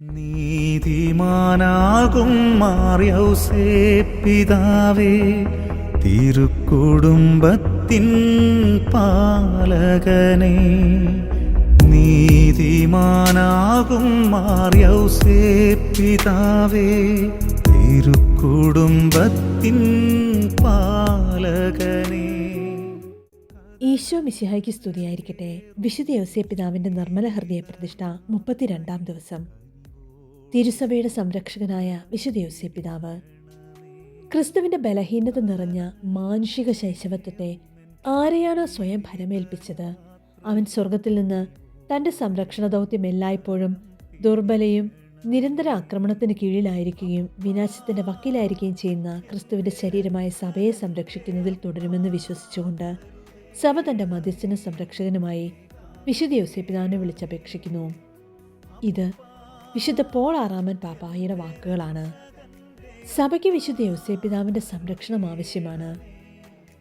നീതിമാനാകും മാറിയൗസേ പിതാവേ തിരുക്കുടുംബത്തിൻ പാലകനെ. നീതിമാനാകും മാറിയൗസേ പിതാവേ തിരുക്കുടുംബത്തിൻ പാലകനെ. ഈശോ മിശിഹായ്ക്ക് സ്തുതിയായിരിക്കട്ടെ. വിശുദ്ധ യോസേ പിതാവിന്റെ നിർമ്മല ഹൃദയ പ്രതിഷ്ഠ മുപ്പത്തിരണ്ടാം ദിവസം. തിരുസഭയുടെ സംരക്ഷകനായ വിശുദ്ധ യോസ്യ പിതാവ്. ക്രിസ്തുവിന്റെ ബലഹീനത നിറഞ്ഞ മാനുഷിക ശൈശവത്വത്തെ ആരെയാണോ സ്വയം ഭരമേൽപ്പിച്ചത് അവൻ സ്വർഗത്തിൽ നിന്ന് തന്റെ സംരക്ഷണ ദൗത്യം എല്ലായ്പ്പോഴും ദുർബലയും നിരന്തര ആക്രമണത്തിന് കീഴിലായിരിക്കുകയും വിനാശത്തിന്റെ വക്കീലായിരിക്കുകയും ചെയ്യുന്ന ക്രിസ്തുവിന്റെ ശരീരമായ സഭയെ സംരക്ഷിക്കുന്നതിൽ തുടരുമെന്ന് വിശ്വസിച്ചുകൊണ്ട് സഭ തന്റെ മധ്യസ്ഥനും സംരക്ഷകനുമായി വിശുദ്ധ യോസേപ്പിതാവിനെ വിളിച്ചപേക്ഷിക്കുന്നു. ഇത് വിശുദ്ധ പോൾ ആറാമൻ പാപ്പായുടെ വാക്കുകളാണ്. സഭയ്ക്ക് വിശുദ്ധ യോസേപിതാവിന്റെ സംരക്ഷണം ആവശ്യമാണ്.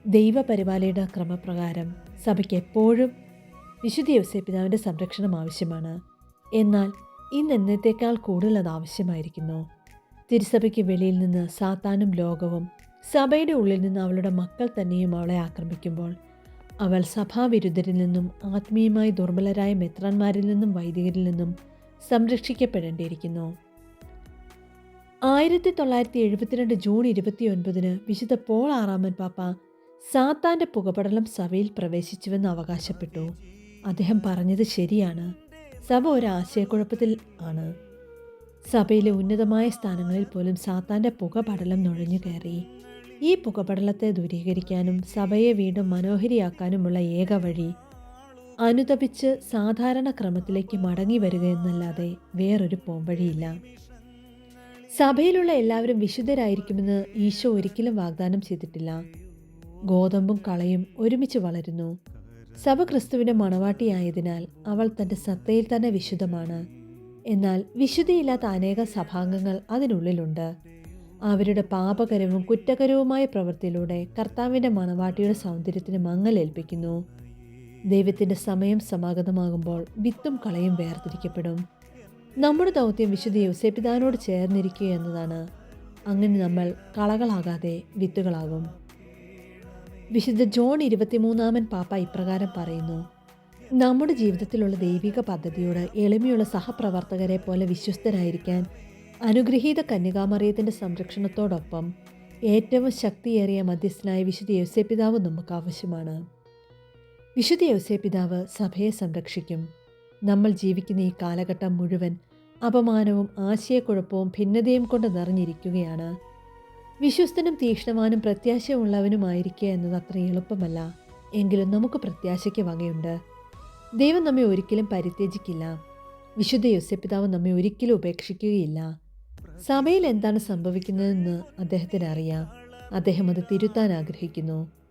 ദൈവപരിപാലയുടെ ക്രമപ്രകാരം സഭയ്ക്ക് എപ്പോഴും വിശുദ്ധ യോസേപിതാവിന്റെ സംരക്ഷണം ആവശ്യമാണ്. എന്നാൽ ഇന്ന് എന്നത്തേക്കാൾ കൂടുതൽ അത് ആവശ്യമായിരിക്കുന്നു? തിരുസഭയ്ക്ക് വെളിയിൽ നിന്ന് സാത്താനും ലോകവും സഭയുടെ ഉള്ളിൽ നിന്ന് അവളുടെ മക്കൾ തന്നെയും അവളെ ആക്രമിക്കുമ്പോൾ അവൾ സഭാവിരുദ്ധരിൽ നിന്നും ആത്മീയമായി ദുർബലരായ മെത്രാന്മാരിൽ നിന്നും വൈദികരിൽ നിന്നും സംരക്ഷിക്കപ്പെടേണ്ടിയിരിക്കുന്നു. ആയിരത്തി തൊള്ളായിരത്തി എഴുപത്തിരണ്ട് ജൂൺ ഇരുപത്തിയൊൻപതിന് വിശുദ്ധ പോൾ ആറാമൻ പാപ്പ സാത്താന്റെ പുകപടലം സഭയിൽ പ്രവേശിച്ചുവെന്ന് അവകാശപ്പെട്ടു. അദ്ദേഹം പറഞ്ഞത് ശരിയാണ്. സഭ ഒരു ആശയക്കുഴപ്പത്തിൽ ആണ്. സഭയിലെ ഉന്നതമായ സ്ഥാനങ്ങളിൽ പോലും സാത്താന്റെ പുകപടലം നുഴഞ്ഞു കയറി. ഈ പുകപടലത്തെ ദൂരീകരിക്കാനും സഭയെ വീണ്ടും മനോഹരിയാക്കാനുമുള്ള ഏക വഴി അനുതപിച്ച് സാധാരണ ക്രമത്തിലേക്ക് മടങ്ങി വരിക എന്നല്ലാതെ വേറൊരു പോംവഴിയില്ല. സഭയിലുള്ള എല്ലാവരും വിശുദ്ധരായിരിക്കുമെന്ന് ഈശോ ഒരിക്കലും വാഗ്ദാനം ചെയ്തിട്ടില്ല. ഗോതമ്പും കളയും ഒരുമിച്ച് വളരുന്നു. സഭ ക്രിസ്തുവിന്റെ മണവാട്ടിയായതിനാൽ അവൾ തന്റെ സത്തയിൽ തന്നെ വിശുദ്ധമാണ്. എന്നാൽ വിശുദ്ധിയില്ലാത്ത അനേക സഭാംഗങ്ങൾ അതിനുള്ളിലുണ്ട്. അവരുടെ പാപകരവും കുറ്റകരവുമായ പ്രവൃത്തിയിലൂടെ കർത്താവിന്റെ മണവാട്ടിയുടെ സൗന്ദര്യത്തിന് മങ്ങലേൽപ്പിക്കുന്നു. ദൈവത്തിന്റെ സമയം സമാഗതമാകുമ്പോൾ വിത്തും കളയും വേർതിരിക്കപ്പെടും. നമ്മുടെ ദൗത്യം വിശുദ്ധ യോസേപിതാവിനോട് ചേർന്നിരിക്കുക എന്നതാണ്. അങ്ങനെ നമ്മൾ കളകളാകാതെ വിത്തുകളാകും. വിശുദ്ധ ജോൺ ഇരുപത്തിമൂന്നാമൻ പാപ്പ ഇപ്രകാരം പറയുന്നു നമ്മുടെ ജീവിതത്തിലുള്ള ദൈവിക പദ്ധതിയോട് എളിമയുള്ള സഹപ്രവർത്തകരെ പോലെ വിശ്വസ്തരായിരിക്കാൻ അനുഗ്രഹീത കന്യകാമറിയത്തിന്റെ സംരക്ഷണത്തോടൊപ്പം ഏറ്റവും ശക്തിയേറിയ മധ്യസ്ഥനായ വിശുദ്ധ യോസേപിതാവ് നമുക്ക് ആവശ്യമാണ്. വിശുദ്ധ യോസേ പിതാവ് സഭയെ സംരക്ഷിക്കും. നമ്മൾ ജീവിക്കുന്ന ഈ കാലഘട്ടം മുഴുവൻ അപമാനവും ആശയക്കുഴപ്പവും ഭിന്നതയും കൊണ്ട് നിറഞ്ഞിരിക്കുകയാണ്. വിശ്വസ്തനും തീക്ഷ്ണവാനും പ്രത്യാശയുള്ളവനുമായിരിക്കുക എന്നത് അത്ര എളുപ്പമല്ല. എങ്കിലും നമുക്ക് പ്രത്യാശയ്ക്ക് വകയുണ്ട്. ദൈവം നമ്മെ ഒരിക്കലും പരിത്യജിക്കില്ല. വിശുദ്ധ യോസപിതാവ് നമ്മെ ഒരിക്കലും ഉപേക്ഷിക്കുകയില്ല. സഭയിൽ എന്താണ് സംഭവിക്കുന്നതെന്ന് അദ്ദേഹത്തിന് അറിയാം. അദ്ദേഹം അത് തിരുത്താൻ ആഗ്രഹിക്കുന്നു.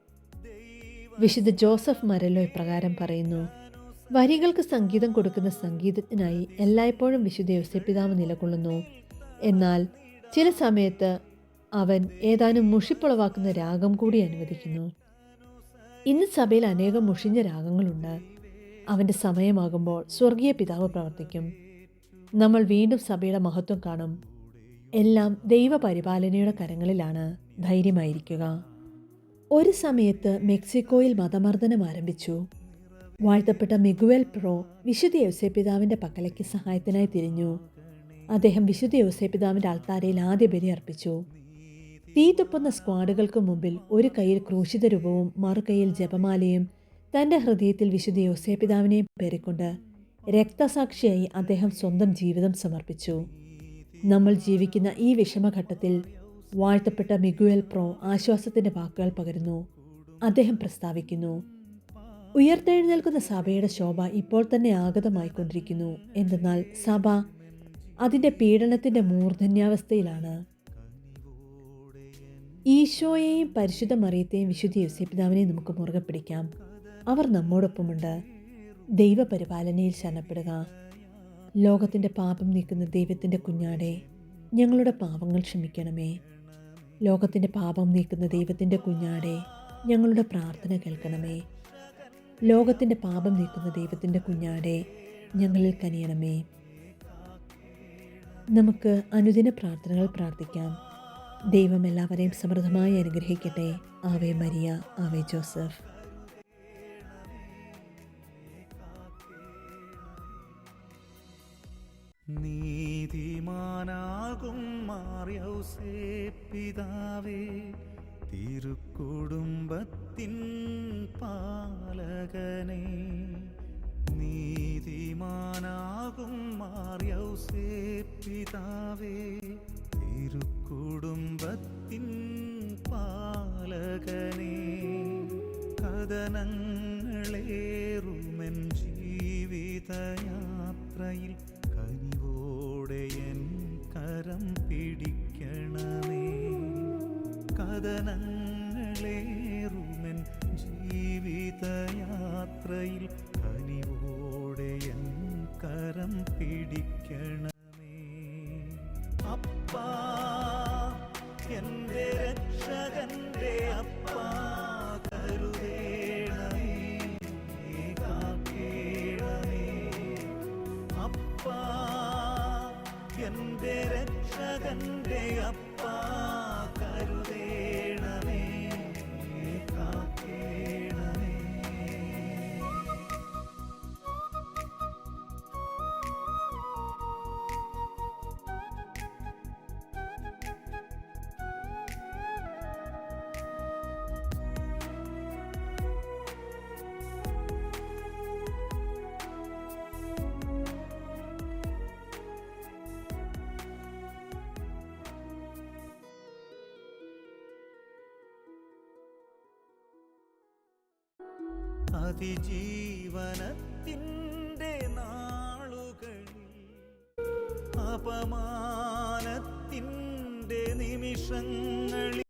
വിശുദ്ധ ജോസഫ് മരലോ ഇപ്രകാരം പറയുന്നു. വരികൾക്ക് സംഗീതം കൊടുക്കുന്ന സംഗീതത്തിനായി എല്ലായ്പ്പോഴും വിശുദ്ധ യോസെപ്പിതാവ് നിലകൊള്ളുന്നു. എന്നാൽ ചില സമയത്ത് അവൻ ഏതാനും മുഷിപ്പുളവാക്കുന്ന രാഗം കൂടി അനുവദിക്കുന്നു. ഇന്ന് സഭയിൽ അനേകം മുഷിഞ്ഞ രാഗങ്ങളുണ്ട്. അവന്റെ സമയമാകുമ്പോൾ സ്വർഗീയ പിതാവ് പ്രവർത്തിക്കും. നമ്മൾ വീണ്ടും സഭയുടെ മഹത്വം കാണും. എല്ലാം ദൈവപരിപാലനയുടെ കരങ്ങളിലാണ്. ധൈര്യമായിരിക്കുക. ഒരു സമയത്ത് മെക്സിക്കോയിൽ മതമർദ്ദനം ആരംഭിച്ചു. വാഴ്ത്തപ്പെട്ട മിഗുവൽ പ്രോ വിശുദ്ധ യോസേപിതാവിന്റെ പക്കലേക്ക് സഹായത്തിനായി തിരിഞ്ഞു. അദ്ദേഹം വിശുദ്ധ യോസേപിതാവിന്റെ ആൾത്താരയിൽ ആദ്യ ബലി അർപ്പിച്ചു. തീ തുപ്പുന്ന സ്ക്വാഡുകൾക്ക് മുമ്പിൽ ഒരു കയ്യിൽ ക്രൂശിത രൂപവും മറുകൈയിൽ ജപമാലയും തന്റെ ഹൃദയത്തിൽ വിശുദ്ധ യോസേപിതാവിനെയും പേറിക്കൊണ്ട് രക്തസാക്ഷിയായി അദ്ദേഹം സ്വന്തം ജീവിതം സമർപ്പിച്ചു. നമ്മൾ ജീവിക്കുന്ന ഈ വിഷമഘട്ടത്തിൽ വാഴ്ത്തപ്പെട്ട മിഗുവൽ പ്രോ ആശ്വാസത്തിന്റെ വാക്കുകൾ പകരുന്നു. അദ്ദേഹം പ്രസ്താവിക്കുന്നു ഉയർത്തെഴുന്നേൽക്കുന്ന സഭയുടെ ശോഭ ഇപ്പോൾ തന്നെ ആഗതമായിക്കൊണ്ടിരിക്കുന്നു. എന്തെന്നാൽ സഭ അതിന്റെ പീഡനത്തിന്റെ മൂർധന്യാവസ്ഥയിലാണ്. ഈശോയെയും പരിശുദ്ധ മറിയത്തെയും വിശുദ്ധ യോസേപിതാവിനെയും നമുക്ക് മുറുകെ പിടിക്കാം. അവർ നമ്മോടൊപ്പമുണ്ട്. ദൈവപരിപാലനയിൽ ശരണപ്പെടുക. ലോകത്തിന്റെ പാപം നീക്കുന്ന ദൈവത്തിന്റെ കുഞ്ഞാടെ ഞങ്ങളുടെ പാപങ്ങൾ ക്ഷമിക്കണമേ. ലോകത്തിന്റെ പാപം നീക്കുന്ന ദൈവത്തിന്റെ കുഞ്ഞാടെ ഞങ്ങളുടെ പ്രാർത്ഥന കേൾക്കണമേ. ലോകത്തിന്റെ പാപം നീക്കുന്ന ദൈവത്തിന്റെ കുഞ്ഞാടെ ഞങ്ങളിൽ കനിയണമേ. നമുക്ക് അനുദിന പ്രാർത്ഥനകൾ പ്രാർത്ഥിക്കാം. ദൈവം എല്ലാവരെയും സമൃദ്ധമായി അനുഗ്രഹിക്കട്ടെ. Ave Maria. ആവേ ജോസഫ്. നീതിമാനാകും മാറിയൗസേ പിതാവേ തിരുക്കുടുംബത്തിൻ പാലകനെ. നീതിമാനാകും മാറിയൗസേ പിതാവേ കഥനങ്ങളേറുമെൻ ജീവിതയാത്രയിൽ കനിവോടെ എൻ കരം പിടിക്കണമേ. അപ്പാ എന്റെ രക്ഷകന്റെ അപ്പാ കരുതേണമേ കാക്കേണമേ അപ്പാ എന്റെ രക്ഷകന്റെ അപ്പാ കരുതേണമേ അതിജീവനത്തിന്റെ നാളുകളിൽ അപമാനത്തിന്റെ നിമിഷങ്ങളിൽ